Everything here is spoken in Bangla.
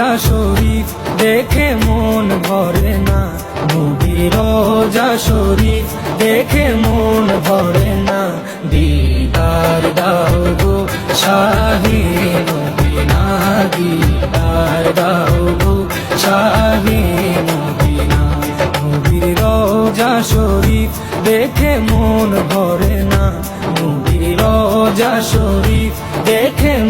রোজা শরীফ দেখে মন ভরে না। নবী রোজা শরীফ দেখে মন ভরে না। দিদার দাও গো শাহি মদিনা দিদার দাও গো শাহি মদিনা নবীর রোজা শরীফ দেখে মন ভরে না। নবীর রোজা শরীফ দেখে না